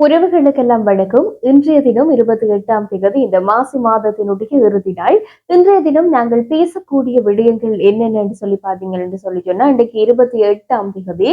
உறவுகளுக்கெல்லாம் வணக்கம். இன்றைய தினம் இருபத்தி எட்டாம் தேதி இந்த மாசி மாதத்தினுடைய இறுதி நாள். இன்றைய தினம் நாங்கள் பேசக்கூடிய விடயங்கள் என்னென்னு சொல்லி பார்த்தீங்கன்னு சொல்லி சொன்னா இன்றைக்கு இருபத்தி எட்டாம் தேதி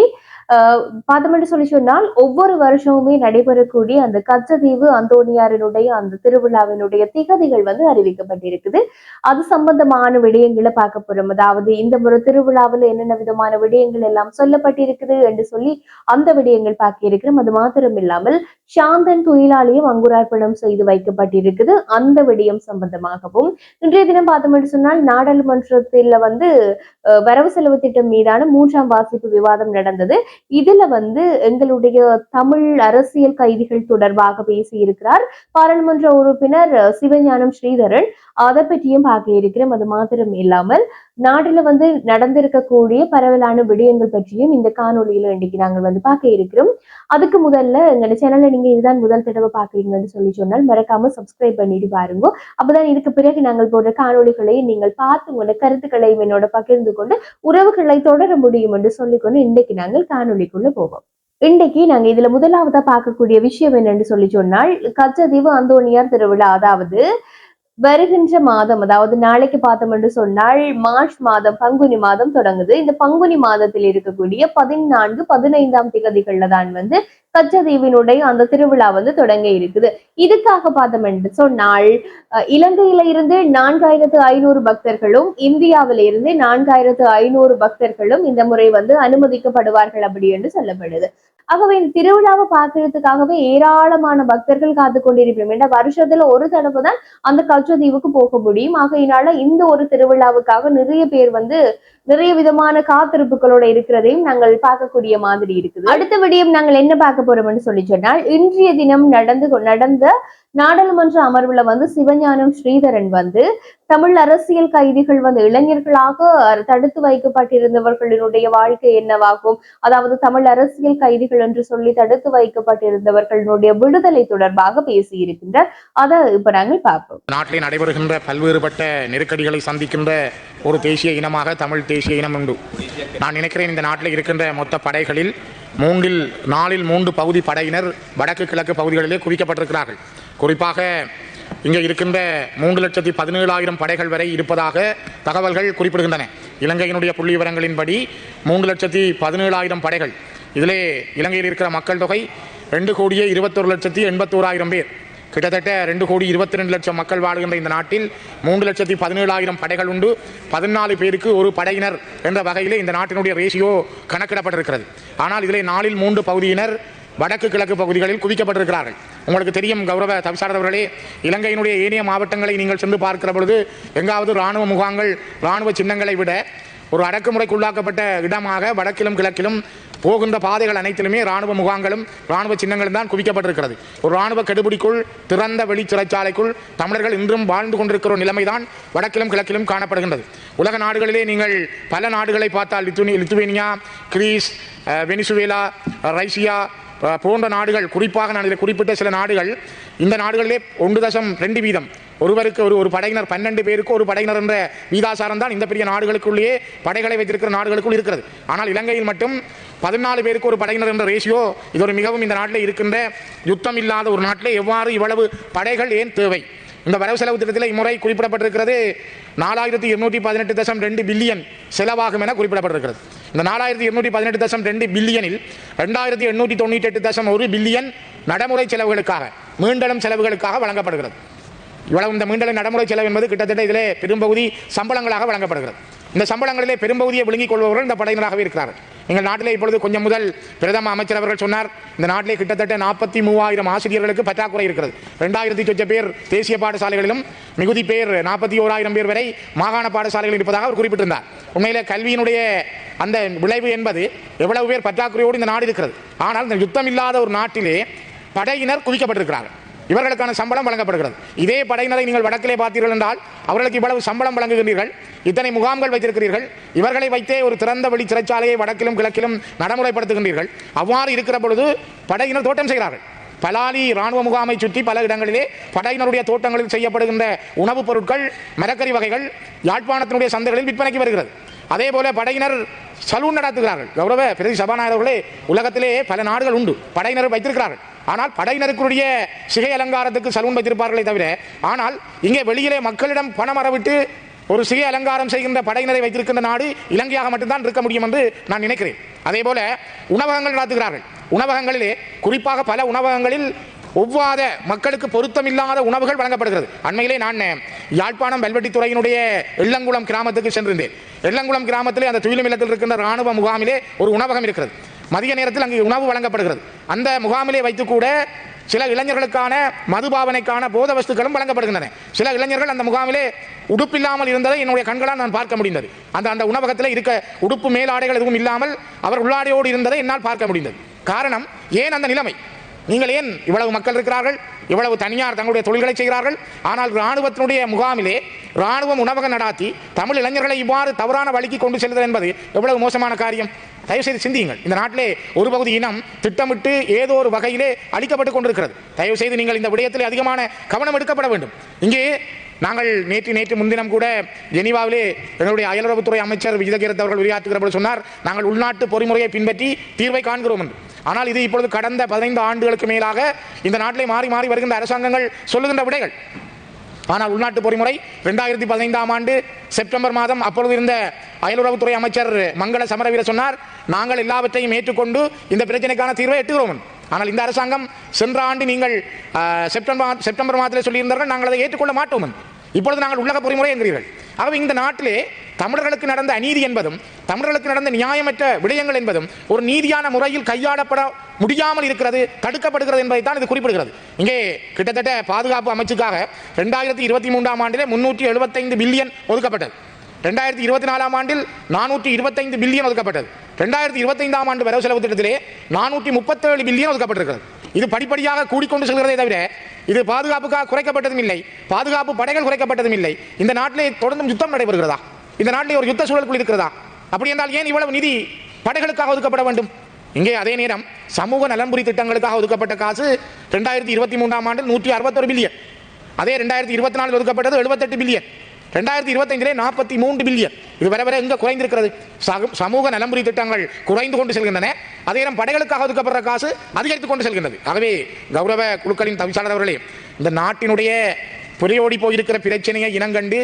ஆஹ் பார்த்தோம்னு சொல்லி சொன்னால் ஒவ்வொரு வருஷமுமே நடைபெறக்கூடிய அந்த கச்சதீவு அந்தோனியாரினுடைய அந்த திருவிழாவினுடைய திகதிகள் வந்து அறிவிக்கப்பட்டிருக்குது. அது சம்பந்தமான விடயங்களை பார்க்க போறோம். அதாவது இந்த முறை திருவிழாவில் என்னென்ன விதமான விடயங்கள் எல்லாம் சொல்லப்பட்டிருக்குது என்று சொல்லி அந்த விடயங்கள் பார்க்க இருக்கிறோம். அது மாத்திரம் இல்லாமல் சாந்தன் தொழிலாளியும் அங்குரார்ப்பணம் செய்து வைக்கப்பட்டிருக்குது. அந்த விடயம் சம்பந்தமாகவும் இன்றைய தினம் பார்த்தோம்னு சொன்னால் நாடாளுமன்றத்தில் வந்து வரவு செலவு திட்டம் மீதான மூன்றாம் வாசிப்பு விவாதம் நடந்தது. இதுல வந்து எங்களுடைய தமிழ் அரசியல் கைதிகள் தொடர்பாக பேசியிருக்கிறார். பாராளுமன்ற உறுப்பினர் சிவஞானம் ஸ்ரீதரன். அதை பற்றியும் பார்க்க இருக்கிறோம். அது மாத்திரம் இல்லாமல் நாட்டுல வந்து நடந்திருக்கக்கூடிய பரவலான விடயங்கள் பற்றியும் இந்த காணொளியில இன்னைக்கு நாங்கள் வந்து பார்க்க இருக்கிறோம். அதுக்கு முதல்ல எங்க சேனல்ல நீங்க இதுதான் முதல் தடவை பாக்குறீங்கன்னு சொல்லி சொன்னால் மறக்காம சப்ஸ்கிரைப் பண்ணிட்டு பாருங்க. அப்பதான் இதுக்கு பிறகு நாங்கள் போடுற காணொலிகளையும் நீங்கள் பார்த்து உங்களோட கருத்துக்களையும் என்னோட பகிர்ந்து கொண்டு உறவுகளை தொடர முடியும் என்று சொல்லிக்கொண்டு இன்றைக்கு நாங்கள் காணொலிக்குள்ள போவோம். இன்றைக்கு நாங்க இதுல முதலாவதா பார்க்கக்கூடிய விஷயம் என்னன்னு சொல்லி சொன்னால் கச்சதீவு அந்தோனியார் திருவிழா. அதாவது வருகின்ற மாதம் அதாவது நாளைக்கு பார்த்தோம் என்று சொன்னால் மார்ச் மாதம் பங்குனி மாதம் தொடங்குது. இந்த பங்குனி மாதத்தில் இருக்கக்கூடிய பதினான்கு பதினைந்தாம் திகதிகள்ல தான் வந்து கச்சதீவினுடைய அந்த திருவிழா வந்து தொடங்க இருக்குது. இதுக்காக பார்த்தோம் என்று சொன்னால் அஹ், இலங்கையில இருந்து நான்காயிரத்து ஐநூறு பக்தர்களும் இந்தியாவில இருந்து நான்காயிரத்து ஐநூறு பக்தர்களும் இந்த முறை வந்து அனுமதிக்கப்படுவார்கள் அப்படி என்று சொல்லப்படுது. ஆகவே இந்த திருவிழாவை பார்க்கறதுக்காகவே ஏராளமான பக்தர்கள் காத்து கொண்டிருப்போம் ஏன்னா வருஷத்துல ஒரு தடவை தான் அந்த கச்சதீவுக்கு போக முடியும். ஆகையினால இந்த ஒரு திருவிழாவுக்காக நிறைய பேர் வந்து நிறைய விதமான காத்திருப்புகளோட இருக்கிறதையும் நாங்கள் பார்க்கக்கூடிய மாதிரி இருக்குது. அடுத்த விடியம் நாங்கள் என்ன பார்க்க போறோம்னு சொல்லி சொன்னால் இன்றைய தினம் நடந்து கொ- நடந்த நாடாளுமன்ற அமர்வுல வந்து சிவஞானம் ஸ்ரீதரன் வந்து தமிழ் அரசியல் கைதிகள் வந்து இளைஞர்களாக தடுத்து வைக்கப்பட்டிருந்தவர்களினுடைய வாழ்க்கை என்னவாகும்? அதாவது தமிழ் அரசியல் கைதிகள் என்று சொல்லி தடுத்து வைக்கப்பட்டிருந்தவர்களுடைய விடுதலை தொடர்பாக பேசியிருக்கின்றார் அதை இப்ப நாங்கள் பார்ப்போம். நாட்டில் நடைபெறுகின்ற பல்வேறுபட்ட நெருக்கடிகளை சந்திக்கின்ற ஒரு தேசிய இனமாக தமிழ் தேசிய இனம் உண்டு. நான் நினைக்கிறேன் இந்த நாட்டில் இருக்கின்ற மொத்த படைகளில் மூன்றில் நாலில் மூன்று பகுதி படையினர் வடக்கு கிழக்கு பகுதிகளிலே குவிக்கப்பட்டிருக்கிறார்கள். குறிப்பாக இங்கே இருக்கின்ற மூன்று லட்சத்தி பதினேழாயிரம் படைகள் வரை இருப்பதாக தகவல்கள் குறிப்பிடுகின்றன. இலங்கையினுடைய புள்ளி விவரங்களின்படி மூன்று லட்சத்தி பதினேழாயிரம் படைகள். இதிலே இலங்கையில் இருக்கிற மக்கள் தொகை ரெண்டு கோடியே இருபத்தொரு லட்சத்தி எண்பத்தோராயிரம் பேர். கிட்டத்தட்ட ரெண்டு கோடி இருபத்தி ரெண்டு லட்சம் மக்கள் வாழுகின்ற இந்த நாட்டில் மூன்று லட்சத்தி பதினேழாயிரம் படைகள் உண்டு. பதினாலு பேருக்கு ஒரு படையினர் என்ற வகையிலே இந்த நாட்டினுடைய ரேஷியோ கணக்கிடப்பட்டிருக்கிறது. ஆனால் இதிலே நாலில் மூன்று பகுதியினர் வடக்கு கிழக்கு பகுதிகளில் குவிக்கப்பட்டிருக்கிறார்கள். உங்களுக்கு தெரியும் கௌரவ தவிசாரதவர்களே இலங்கையினுடைய ஏனைய மாவட்டங்களை நீங்கள் சென்று பார்க்கிற பொழுது எங்காவது இராணுவ முகாங்கள் இராணுவ சின்னங்களை விட ஒரு அடக்குமுறைக்குள்ளாக்கப்பட்ட இடமாக வடக்கிலும் கிழக்கிலும் போகின்ற பாதைகள் அனைத்திலுமே ராணுவ முகாங்களும் ராணுவ சின்னங்களும் தான் குவிக்கப்பட்டிருக்கிறது. ஒரு ராணுவ கெடுபிடிக்குள் திறந்த வெளி சிறைச்சாலைக்குள் தமிழர்கள் இன்றும் வாழ்ந்து கொண்டிருக்கிற நிலைமைதான் வடக்கிலும் கிழக்கிலும் காணப்படுகின்றது. உலக நாடுகளிலே நீங்கள் பல நாடுகளை பார்த்தால் லித்துனி லித்துவேனியா கிரீஸ் வெனிசுவேலா ரைசியா போன்ற நாடுகள் குறிப்பாக நான் இதில் குறிப்பிட்ட சில நாடுகள் இந்த நாடுகளிலே ஒன்று தசம் ரெண்டு வீதம். ஒருவருக்கு ஒரு ஒரு படையினர் பன்னெண்டு பேருக்கு ஒரு படையினர் என்ற வீதாசாரம் தான் இந்த பெரிய நாடுகளுக்குள்ளேயே படைகளை வைத்திருக்கிற நாடுகளுக்குள் இருக்கிறது. ஆனால் இலங்கையில் மட்டும் பதினாலு பேருக்கு ஒரு படையினர் என்ற ரேஷியோ இது ஒரு மிகவும் இந்த நாட்டில் இருக்கின்ற யுத்தம் இல்லாத ஒரு நாட்டில் எவ்வாறு இவ்வளவு படைகள் ஏன் தேவை? இந்த வரவு செலவு திட்டத்தில் இம்முறை குறிப்பிடப்பட்டிருக்கிறது நாலாயிரத்தி இருநூற்றி பதினெட்டு தசம் ரெண்டு பில்லியன் செலவாகும் என குறிப்பிடப்பட்டிருக்கிறது. இந்த நாலாயிரத்தி எண்ணூற்றி பதினெட்டு தசம் ரெண்டு பில்லியனில் ரெண்டாயிரத்தி எண்ணூற்றி தொண்ணூற்றி எட்டு தசம் ஒரு பில்லியன் நடைமுறை செலவுகளுக்காக மீண்டலும் செலவுகளுக்காக வழங்கப்படுகிறது. இவ்வளவு இந்த மீண்டலை நடைமுறை செலவு என்பது கிட்டத்தட்ட இதிலே பெரும்பகுதி சம்பளங்களாக வழங்கப்படுகிறது. இந்த சம்பளங்களிலே பெரும்பகுதியை விழுங்கிக் கொள்பவர்கள் இந்த படையினராகவே இருக்கிறார்கள். எங்கள் நாட்டிலே இப்பொழுது கொஞ்சம் முதல் பிரதம அமைச்சர் அவர்கள் சொன்னார் இந்த நாட்டிலே கிட்டத்தட்ட நாற்பத்தி மூவாயிரம் ஆசிரியர்களுக்கு பற்றாக்குறை இருக்கிறது. ரெண்டாயிரத்தி சொச்ச பேர் தேசிய பாடசாலைகளிலும் மிகுதி பேர் நாற்பத்தி ஓராயிரம் பேர் வரை மாகாண பாடசாலைகளில் இருப்பதாக அவர் குறிப்பிட்டிருந்தார். உண்மையிலே கல்வியினுடைய அந்த விளைவு என்பது எவ்வளவு பேர் பற்றாக்குறையோடு இந்த நாடு இருக்கிறது. ஆனால் இந்த யுத்தம் இல்லாத ஒரு நாட்டிலே படையினர் குவிக்கப்பட்டிருக்கிறார்கள். இவர்களுக்கான சம்பளம் வழங்கப்படுகிறது. இதே படையினரை நீங்கள் வடக்கிலே பார்த்தீர்கள் என்றால் அவர்களுக்கு இவ்வளவு சம்பளம் வழங்குகிறீர்கள் இத்தனை முகாம்கள் வைத்திருக்கிறீர்கள். இவர்களை வைத்தே ஒரு திறந்த வழி சிறைச்சாலையை வடக்கிலும் கிழக்கிலும் நடைமுறைப்படுத்துகின்றீர்கள். அவ்வாறு இருக்கிற பொழுது படையினர் தோட்டம் செய்கிறார்கள். பலாலி இராணுவ முகாமை சுற்றி பல இடங்களிலே படையினருடைய தோட்டங்களில் செய்யப்படுகின்ற உணவுப் பொருட்கள் மரக்கறி வகைகள் யாழ்ப்பாணத்தினுடைய சந்தைகளில் விற்பனைக்கு வருகிறது. அதே போல படையினர் சலூன் நடத்துகிறார்கள். கௌரவ பிரதி சபாநாயகர்களே உலகத்திலே பல நாடுகள் உண்டு. படையினர் வைத்திருக்கிறார்கள். ஆனால் படையினருக்குரிய சிகை அலங்காரத்துக்கு சலூன் வைத்திருப்பார்களே தவிர ஆனால் இங்கே வெளியிலே மக்களிடம் பணம் வரவிட்டு ஒரு சிகை அலங்காரம் செய்கின்ற படையினரை வைத்திருக்கின்ற நாடு இலங்கையாக மட்டும்தான் இருக்க முடியும் என்று நான் நினைக்கிறேன். அதே போல உணவகங்கள் நடத்துகிறார்கள். உணவகங்களிலே குறிப்பாக பல உணவகங்களில் ஒவ்வாத மக்களுக்கு பொருத்தமில்லாத உணவுகள் வழங்கப்படுகிறது. அண்மையிலே நான் யாழ்ப்பாணம் வெல்வெட்டித்துறையினுடைய எள்ளங்குளம் கிராமத்துக்கு சென்றிருந்தேன். எள்ளங்குளம் கிராமத்திலே அந்த துயிலும் இல்லத்தில் இருக்கின்ற ராணுவ முகாமிலே ஒரு உணவகம் இருக்கிறது. மதிய நேரத்தில் அங்கு உணவு வழங்கப்படுகிறது. அந்த முகாமிலே வைத்து கூட சில இளைஞர்களுக்கான மதுபாவனைக்கான போத வஸ்துக்களும் வழங்கப்படுகின்றன. சில இளைஞர்கள் அந்த முகாமிலே உடுப்பில்லாமல் இருந்ததை என்னுடைய கண்களால் நான் பார்க்க முடிந்தது. அந்த அந்த உணவகத்தில் இருக்க உடுப்பு மேலாடைகள் எதுவும் இல்லாமல் அவர் உள்ளாடையோடு இருந்ததை என்னால் பார்க்க முடிந்தது. காரணம் ஏன் அந்த நிலைமை? நீங்கள் ஏன் இவ்வளவு மக்கள் இருக்கிறார்கள்? இவ்வளவு தனியார் தங்களுடைய தொழில்களை செய்கிறார்கள்? ஆனால் இராணுவத்தினுடைய முகாமிலே இராணுவம் உணவகம் நடாத்தி தமிழ் இளைஞர்களை இவ்வாறு தவறான வழிக்கு கொண்டு செல்வது என்பது எவ்வளவு மோசமான காரியம்? தயவுசெய்து சிந்தியுங்கள். இந்த நாட்டிலே ஒரு பகுதி இனம் திட்டமிட்டு ஏதோ ஒரு வகையிலே அளிக்கப்பட்டு கொண்டிருக்கிறது. தயவு செய்து நீங்கள் இந்த விடயத்தில் அதிகமான கவனம் எடுக்கப்பட வேண்டும். இங்கே நாங்கள் நேற்று நேற்று முன்தினம் கூட ஜெனீவாவிலே எங்களுடைய அயலுறவுத்துறை அமைச்சர் விஜயகிரத் அவர்கள் உரையாற்றுகிற சொன்னார் நாங்கள் உள்நாட்டு பொறிமுறையை பின்பற்றி தீர்வை காண்கிறோம் என்று. ஆனால் இது இப்பொழுது கடந்த பதினைந்து ஆண்டுகளுக்கு மேலாக இந்த நாட்டிலே மாறி மாறி வருகின்ற அரசாங்கங்கள் சொல்லுகின்ற விடைகள். ஆனால் உள்நாட்டு பொறிமுறை ரெண்டாயிரத்தி பதினைந்தாம் ஆண்டு செப்டம்பர் மாதம் அப்பொழுது இருந்த அயலுறவுத்துறை அமைச்சர் மங்கள சமரவீர சொன்னார் நாங்கள் எல்லாவற்றையும் ஏற்றுக்கொண்டு இந்த பிரச்சனைக்கான தீர்வை எட்டுகிறோம். ஆனால் இந்த அரசாங்கம் சென்ற ஆண்டு நீங்கள் செப்டம்பர் செப்டம்பர் மாதத்தில் சொல்லியிருந்தார்கள் நாங்கள் அதை ஏற்றுக்கொள்ள மாட்டோம். இப்பொழுது நாங்கள் உள்ளக பொறிமுறை என்கிறீர்கள். ஆகவே இந்த நாட்டிலே தமிழர்களுக்கு நடந்த அநீதி என்பதும் தமிழர்களுக்கு நடந்த நியாயமற்ற விடயங்கள் என்பதும் ஒரு நீதியான முறையில் கையாளப்பட முடியாமல் இருக்கிறது தடுக்கப்படுகிறது என்பதை தான் இது குறிப்பிடுகிறது. இங்கே கிட்டத்தட்ட பாதுகாப்பு அமைச்சுக்காக ரெண்டாயிரத்தி இருபத்தி மூன்றாம் ஆண்டிலே முன்னூற்றி எழுபத்தைந்து பில்லியன் ஒதுக்கப்பட்டது. ரெண்டாயிரத்தி இருபத்தி நாலாம் ஆண்டில் நானூற்றி இருபத்தைந்து பில்லியன் ஒதுக்கப்பட்டது. ரெண்டாயிரத்தி இருபத்தைந்தாம் ஆண்டு வரவு செலவு திட்டத்திலே நானூற்றி முப்பத்தேழு பில்லியன் ஒதுக்கப்பட்டிருக்கிறது. இது படிப்படியாக கூடிக்கொண்டு செல்கிறதே தவிர இது பாதுகாப்புக்காக குறைக்கப்பட்டதும் இல்லை. பாதுகாப்பு படைகள் குறைக்கப்பட்டதும் இல்லை. இந்த நாட்டிலே தொடர்ந்தும் யுத்தம் நடைபெறுகிறதா? இந்த நாட்டிலே ஒரு யுத்த சூழலுக்குள் இருக்கிறதா அப்படி என்றால் ஏன் இவ்வளவு நிதி படைகளுக்காக ஒதுக்கப்பட வேண்டும்? இங்கே அதே நேரம் சமூக நலன்புரி திட்டங்களுக்காக ஒதுக்கப்பட்ட காசு ரெண்டாயிரத்தி இருபத்தி மூன்றாம் ஆண்டில் நூற்றி அறுபத்தொரு பில்லியன். அதே ரெண்டாயிரத்தி இருபத்தி நாலில் ஒதுக்கப்பட்டது எழுபத்தெட்டு பில்லியன். ரெண்டாயிரத்தி இருபத்தஞ்சிலே நாற்பத்தி மூன்று பில்லியன். இது வர வர எங்க குறைந்திருக்கிறது? சமூக நலம்புரி திட்டங்கள் குறைந்து கொண்டு செல்கின்றன. அதே நேரம் படைகளுக்காக ஒதுக்கப்படுற காசு அதிகரித்துக் கொண்டு செல்கின்றது. ஆகவே கௌரவ குழுக்களின் தவிசாளர் அவர்களே இந்த நாட்டினுடைய புரையோடி போயிருக்கிற பிரச்சனையை இனங்கண்டு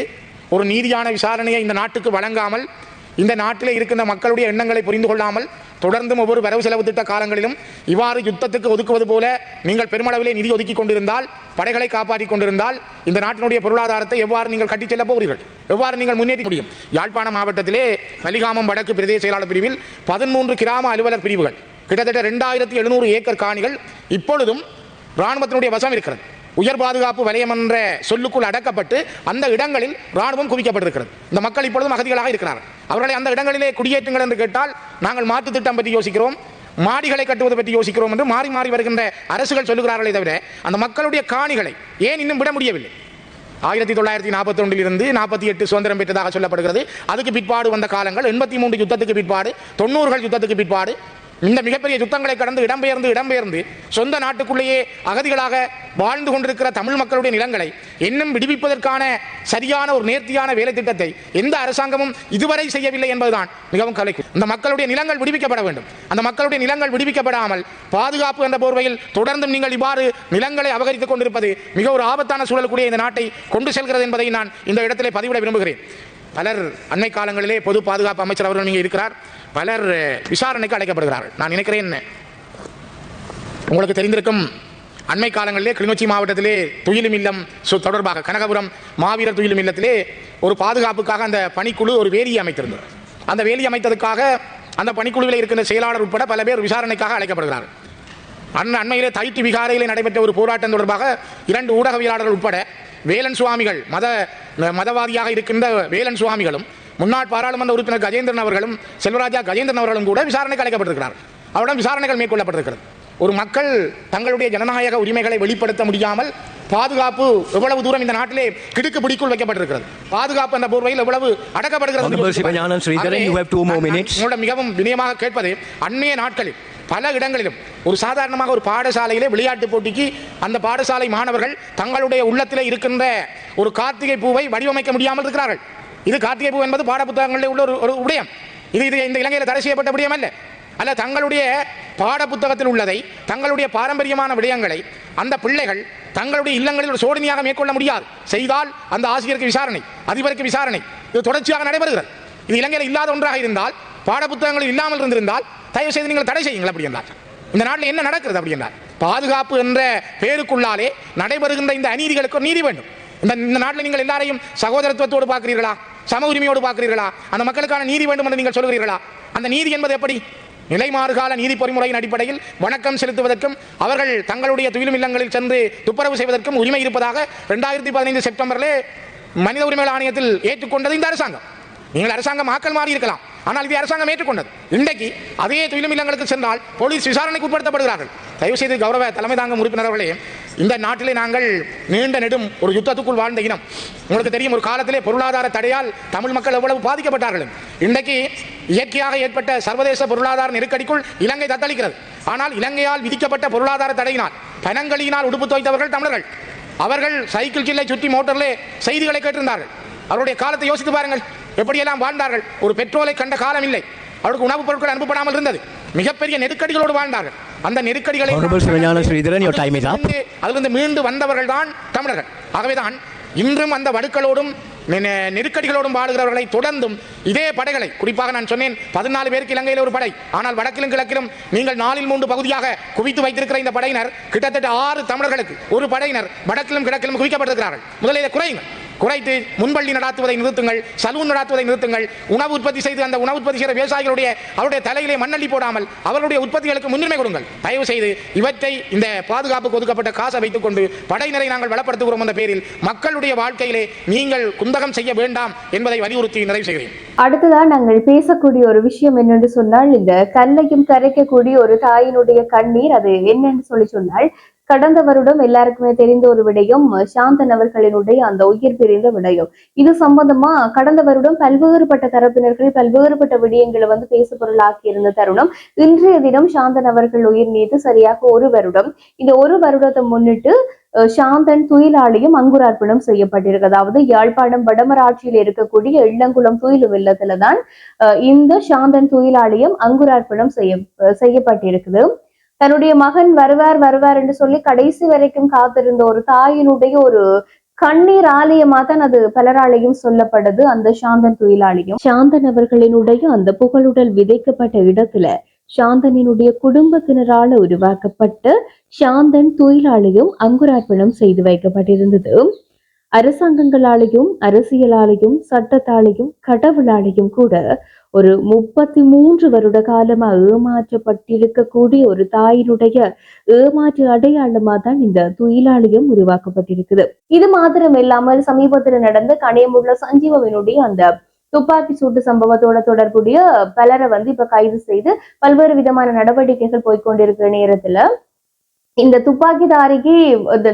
ஒரு நீதியான விசாரணையை இந்த நாட்டுக்கு வழங்காமல் இந்த நாட்டில் இருக்கின்ற மக்களுடைய எண்ணங்களை புரிந்து கொள்ளாமல் தொடர்ந்தும் ஒவ்வொரு வரவு செலவு திட்ட காலங்களிலும் இவ்வாறு யுத்தத்துக்கு ஒதுக்குவது போல நீங்கள் பெருமளவிலே நிதி ஒதுக்கி கொண்டிருந்தால் படைகளை காப்பாற்றிக் கொண்டிருந்தால் இந்த நாட்டினுடைய பொருளாதாரத்தை எவ்வாறு நீங்கள் கட்டிச் செல்லப் போகிறீர்கள்? எவ்வாறு நீங்கள் முன்னேற்ற முடியும் யாழ்ப்பாண மாவட்டத்திலே வலிகாமம் வடக்கு பிரதேச செயலாளர் பிரிவில் பதிமூன்று கிராம அலுவலர் பிரிவுகள். கிட்டத்தட்ட ரெண்டாயிரத்தி எழுநூறு ஏக்கர் காணிகள் இப்பொழுதும் இராணுவத்தினுடைய வசம் இருக்கிறது. உயர் பாதுகாப்பு வலயம் என்ற சொல்லுக்குள் அடக்கப்பட்டு அந்த இடங்களில் ராணுவம் குவிக்கப்பட்டிருக்கிறது. இந்த மக்கள் இப்பொழுதும் அகதிகளாக இருக்கிறார்கள் அவர்களை அந்த இடங்களிலே குடியேற்றுங்கள் என்று கேட்டால் நாங்கள் மாற்று திட்டம் பற்றி யோசிக்கிறோம் மாடிகளை கட்டுவது பற்றி யோசிக்கிறோம் என்று மாறி மாறி வருகின்ற அரசுகள் சொல்லுகிறார்களே தவிர அந்த மக்களுடைய காணிகளை ஏன் இன்னும் விட முடியவில்லை? ஆயிரத்தி தொள்ளாயிரத்தி நாற்பத்தி ஒன்றிலிருந்து நாற்பத்தி எட்டு சுதந்திரம் பெற்றதாக சொல்லப்படுகிறது. அதுக்கு பிற்பாடு வந்த காலங்கள் எண்பத்தி மூன்று யுத்தத்துக்கு பிற்பாடு தொண்ணூறுகள் யுத்தத்துக்கு பிற்பாடு இந்த மிகப்பெரிய யுத்தங்களை கடந்து இடம்பெயர்ந்து இடம்பெயர்ந்து சொந்த நாட்டுக்குள்ளேயே அகதிகளாக வாழ்ந்து கொண்டிருக்கிற தமிழ் மக்களுடைய நிலங்களை இன்னும் விடுவிப்பதற்கான சரியான ஒரு நேர்த்தியான வேலை திட்டத்தை எந்த அரசாங்கமும் இதுவரை செய்யவில்லை என்பதுதான் மிகவும் கலை. இந்த மக்களுடைய நிலங்கள் விடுவிக்கப்பட வேண்டும். அந்த மக்களுடைய நிலங்கள் விடுவிக்கப்படாமல் பாதுகாப்பு என்ற போர்வையில் தொடர்ந்தும் நீங்கள் இவ்வாறு நிலங்களை அபகரித்துக் கொண்டிருப்பது மிக ஒரு ஆபத்தான சூழலுக்குரிய இந்த நாட்டை கொண்டு செல்கிறது என்பதை நான் இந்த இடத்திலே பதிவிட விரும்புகிறேன். பலர் அண்மை காலங்களிலே பொது பாதுகாப்பு அமைச்சர் அவர்கள் இங்கே இருக்கிறார். பலர் விசாரணைக்கு அழைக்கப்படுகிறார்கள். நான் நினைக்கிறேன் உங்களுக்கு தெரிந்திருக்கும் அண்மை காலங்களிலே கிளிநொச்சி மாவட்டத்திலே துயிலும் இல்லம் சு- தொடர்பாக கனகபுரம் மாவீரர் துயிலும் இல்லத்திலே ஒரு பாதுகாப்புக்காக அந்த பணிக்குழு ஒரு வேலியை அமைத்திருந்தது. அந்த வேலி அமைத்ததுக்காக அந்த பணிக்குழுவில் இருக்கின்ற செயலாளர் உட்பட பல பேர் விசாரணைக்காக அழைக்கப்படுகிறார்கள். அண்ணன் அண்மையிலே தைட்டு விகாரையிலே நடைபெற்ற ஒரு போராட்டம் தொடர்பாக இரண்டு ஊடகவியலாளர்கள் உட்பட வேலன் சுவாமிகள் மத மதவாதியாக இருக்கின்ற வேலன் சுவாமிகளும் முன்னாள் பாராளுமன்ற உறுப்பினர் கஜேந்திரன் அவர்களும் செல்வராஜா கஜேந்திரன் அவர்களும் கூட விசாரணைக்கு அழைக்கப்பட்டிருக்கிறார் அவரிடம் விசாரணைகள் மேற்கொள்ளப்பட்டிருக்கிறது. ஒரு மக்கள் தங்களுடைய ஜனநாயக உரிமைகளை வெளிப்படுத்த முடியாமல் பாதுகாப்பு எவ்வளவு தூரம் இந்த நாட்டிலே கிடுக்கு பிடிக்குள் வைக்கப்பட்டிருக்கிறது. பாதுகாப்பு என்ற போர்வையில் எவ்வளவு அடக்கப்படுகிறது. மிகவும் வினயமாக கேட்பது அந்நிய நாட்களில் பல இடங்களிலும். ஒரு சாதாரணமாக ஒரு பாடசாலையிலே விளையாட்டு போட்டிக்கு அந்த பாடசாலை மாணவர்கள் தங்களுடைய உள்ளத்தில் இருக்கின்ற ஒரு கார்த்திகை பூவை வடிவமைக்க முடியாமல் இருக்கிறார்கள். இது கார்த்திகை பூ என்பது பாடப்புத்தகங்களில் உள்ள ஒரு ஒரு விடயம் இது இது இந்த இலங்கையில் தடை செய்யப்பட்ட விடயம் அல்ல. அல்ல தங்களுடைய பாடப்புத்தகத்தில் உள்ளதை தங்களுடைய பாரம்பரியமான விடயங்களை அந்த பிள்ளைகள் தங்களுடைய இல்லங்களில் ஒரு சோதனையாக மேற்கொள்ள முடியாது. செய்தால் அந்த ஆசிரியருக்கு விசாரணை அதிபருக்கு விசாரணை. இது தொடர்ச்சியாக நடைபெறுகிறது. இது இலங்கையில் இல்லாத ஒன்றாக இருந்தால் பாட இல்லாமல் இருந்திருந்தால் தயவு செய்து நீங்கள் தடை செய்யுங்கள் அப்படி என்றார். இந்த நாட்டில் என்ன நடக்கிறது அப்படி என்றார். பாதுகாப்பு என்ற பெயருக்குள்ளாலே நடைபெறுகின்ற இந்த அநீதிகளுக்கு நீதி வேண்டும். இந்த இந்த நாட்டில் நீங்கள் எல்லாரையும் சகோதரத்துவத்தோடு பார்க்கிறீர்களா? சம உரிமையோடு பார்க்கிறீர்களா? அந்த மக்களுக்கான நீதி வேண்டும் என்று நீங்கள் சொல்கிறீர்களா? அந்த நீதி என்பது எப்படி? நிலைமாறுகால நீதி பொறிமுறையின் அடிப்படையில் வணக்கம் செலுத்துவதற்கும் அவர்கள் தங்களுடைய துயிலும் இல்லங்களில் சென்று துப்புரவு செய்வதற்கும் உரிமை இருப்பதாக ரெண்டாயிரத்தி பதினைந்து செப்டம்பரில் மனித உரிமைகள் ஆணையத்தில் ஏற்றுக்கொண்டது இந்த அரசாங்கம். நீங்கள் அரசாங்கம் ஆக்கள் மாறி இருக்கலாம் ஆனால் இது அரசாங்கம் ஏற்றுக்கொண்டது. இன்றைக்கு அதே துயிலும் இல்லங்களுக்கு சென்றால் போலீஸ் விசாரணைக்கு உட்படுத்தப்படுகிறார்கள். தயவு செய்து கௌரவ தலைமை தாங்கும் உறுப்பினர்களே இந்த நாட்டிலே நாங்கள் நீண்ட நெடும் ஒரு யுத்தத்துக்குள் வாழ்ந்த இனம். உங்களுக்கு தெரியும் ஒரு காலத்திலே பொருளாதார தடையால் தமிழ் மக்கள் எவ்வளவு பாதிக்கப்பட்டார்கள். இன்றைக்கு இயற்கையாக ஏற்பட்ட சர்வதேச பொருளாதார நெருக்கடிக்குள் இலங்கை தத்தளிக்கிறது. ஆனால் இலங்கையால் விதிக்கப்பட்ட பொருளாதார தடையினால் பனங்களியினால் உடுப்பு துவைத்தவர்கள் தமிழர்கள். அவர்கள் சைக்கிள் சில்லை சுற்றி மோட்டரிலே செய்திகளை கேட்டிருந்தார்கள். அவருடைய காலத்தை யோசித்து பாருங்கள். எப்படியெல்லாம் வாழ்ந்தார்கள்? ஒரு பெட்ரோலை கண்ட காலம் இல்லை. அவருக்கு உணவுப் பொருட்கள் அனுப்பப்படாமல் இருந்தது. மிகப்பெரிய நெருக்கடிகளோடு வாழ்ந்தார்கள். அந்த நெருக்கடிகளை. அதிலிருந்து- மீண்டு வந்தவர்கள் தான் தமிழர்கள். ஆகவேதான் இன்றும் அந்த வடுக்களோடும் நெருக்கடிகளோடும் வாழுகிறவர்களை தொடர்ந்தும் இதே படைகளை குறிப்பாக நான் சொன்னேன் பதினாலு பேருக்கு இலங்கையில் ஒரு படை. ஆனால் வடக்கிலும் கிழக்கிலும் நீங்கள் நாலில் மூன்று பகுதியாக குவித்து வைத்திருக்கிற இந்த படையினர் கிட்டத்தட்ட ஆறு தமிழர்களுக்கு ஒரு படையினர் வடக்கிலும் கிழக்கிலும் குவிக்கப்பட்டிருக்கிறார்கள். முதலில் இதை குறையுங்கள். குறைத்து முன்பள்ளி நடாத்துவதை நிறுத்துங்கள் சலூன் நடாத்துவதை நிறுத்துங்கள். உணவு உற்பத்தி செய்து அந்த உணவு உற்பத்தி செய்கிற விவசாயிகளுடைய அவருடைய தலையிலே மண்ணள்ளி போடாமல் அவருடைய உற்பத்திகளுக்கு முன்னுரிமை கொடுங்கள். தயவு செய்து இவற்றை இந்த பாதுகாப்புக்கு ஒதுக்கப்பட்ட காசை வைத்துக் கொண்டு படையினரை நாங்கள் பலப்படுத்துகிறோம் என்ற பேரில் மக்களுடைய வாழ்க்கையிலே நீங்கள் குந்தகம் செய்ய வேண்டாம் என்பதை வலியுறுத்தி நிறைவு செய்கிறேன். அடுத்ததா நாங்கள் பேசக்கூடிய ஒரு விஷயம் என்னென்று சொன்னால் இந்த கல்லையும் கரைக்கக்கூடிய ஒரு தாயினுடைய கண்ணீர் அது என்னன்னு சொல்லி சொன்னால் கடந்த வருடம் எல்லாருக்குமே தெரிந்த ஒரு விடயம் சாந்தன் அவர்களினுடைய அந்த உயிர் பிரிந்த விடயம். இது சம்பந்தமா கடந்த வருடம் பல்வேறுபட்ட தரப்பினர்கள் பல்வேறுபட்ட விடயங்களை வந்து பேசு பொருளாக்கி இருந்த தருணம். இன்றைய தினம் சாந்தன் அவர்கள் உயிர் நீத்து சரியாக ஒரு வருடம். இந்த ஒரு வருடத்தை முன்னிட்டு அஹ், சாந்தன் துயிலாளியும் அங்குரார்ப்பணம் செய்யப்பட்டிருக்கு. அதாவது யாழ்ப்பாணம் வடமராட்சியில் இருக்கக்கூடிய இளங்குளம் துயிலும் இல்லத்துல தான் இந்த சாந்தன் துயிலாளியும் அங்குரார்ப்பணம் செய்ய செய்யப்பட்டிருக்குது. தன்னுடைய மகன் வருவார் வருவார் என்று சொல்லி கடைசி வரைக்கும் காத்திருந்த ஒரு தாயினுடைய ஒரு கண்ணீர் ஆலயமா தான் அது பலராலையும் சொல்லப்படுது. அந்த சாந்தன் தொழிலாளியும் சாந்தன் அவர்களினுடைய அந்த புகழுடல் விதைக்கப்பட்ட இடத்துல சாந்தனினுடைய குடும்பத்தினரால உருவாக்கப்பட்டு சாந்தன் தொழிலாளியும் அங்குரார்ப்பணம் செய்து வைக்கப்பட்டிருந்தது. அரசாங்கங்களாலேயும் அரசியலாலேயும் சட்டத்தாலேயும் கடவுளாலேயும் கூட ஒரு முப்பத்தி மூன்று வருட காலமா ஏமாற்றப்பட்டிருக்கக்கூடிய ஒரு தாயினுடைய ஏமாற்று அடையாளமா தான் இந்த துயிலாலயம் உருவாக்கப்பட்டிருக்குது. இது மாத்திரம் இல்லாமல் சமீபத்துல நடந்த கனியமுள்ள சஞ்சீவவினுடைய அந்த துப்பாக்கி சூட்டு சம்பவத்தோட தொடர்புடைய பலரை வந்து இப்ப கைது செய்து பல்வேறு விதமான நடவடிக்கைகள் போய்கொண்டிருக்கிற நேரத்துல இந்த துப்பாக்கிதாரிக்கு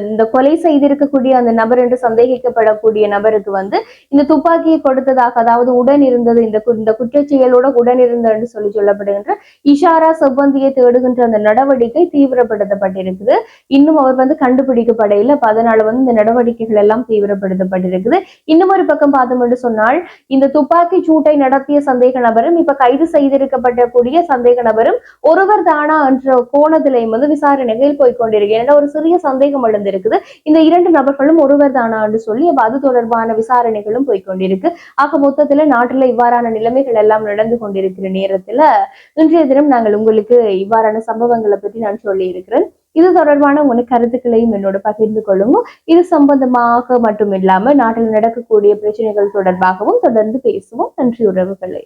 இந்த- கொலை செய்திருக்கக்கூடிய அந்த நபர் என்று சந்தேகிக்கப்படக்கூடிய நபருக்கு வந்து இந்த துப்பாக்கியை கொடுத்ததாக அதாவது உடன் இருந்தது இந்த கு- இந்த குற்றச்செயலோட உடன் இருந்தது என்று சொல்லி சொல்லப்படுகின்ற இஷாரா செவ்வந்தியை தேடுகின்ற அந்த நடவடிக்கை தீவிரப்படுத்தப்பட்டிருக்குது. இன்னும் அவர் வந்து கண்டுபிடிக்கப்படையில அப்ப அதனால வந்து இந்த நடவடிக்கைகள் எல்லாம் தீவிரப்படுத்தப்பட்டிருக்குது. இன்னும் ஒரு பக்கம் பார்த்தோம் என்று சொன்னால் இந்த துப்பாக்கி சூட்டை நடத்திய சந்தேக நபரும் இப்ப கைது செய்திருக்கப்படக்கூடிய சந்தேக நபரும் ஒருவர் தானா என்ற கோணத்திலையும் வந்து விசாரணைகள் போய்க்கொண்டிருக்கு ஏன்னா ஒரு சிறிய சந்தேகம் எழுந்திருக்குது. இந்த இரண்டு நபர்களும் ஒருவர் தானான்னு சொல்லி அப்ப அது தொடர்பான விசாரணைகளும் போய்க்கொண்டிருக்கு. ஆக மொத்தத்துல நாட்டுல இவ்வாறான நிலைமைகள் எல்லாம் நடந்து கொண்டிருக்கிற நேரத்துல இன்றைய தினம் நாங்கள் உங்களுக்கு இவ்வாறான சம்பவங்களை பற்றி நான் சொல்லி இருக்கிறேன். இது தொடர்பான உனக்கு கருத்துக்களையும் என்னோட பகிர்ந்து கொள்ளுங்க. இது சம்பந்தமாக மட்டும் இல்லாம நாட்டில் நடக்கக்கூடிய பிரச்சனைகள் தொடர்பாகவும் தொடர்ந்து பேசுவோம். நன்றி உறவுகளை.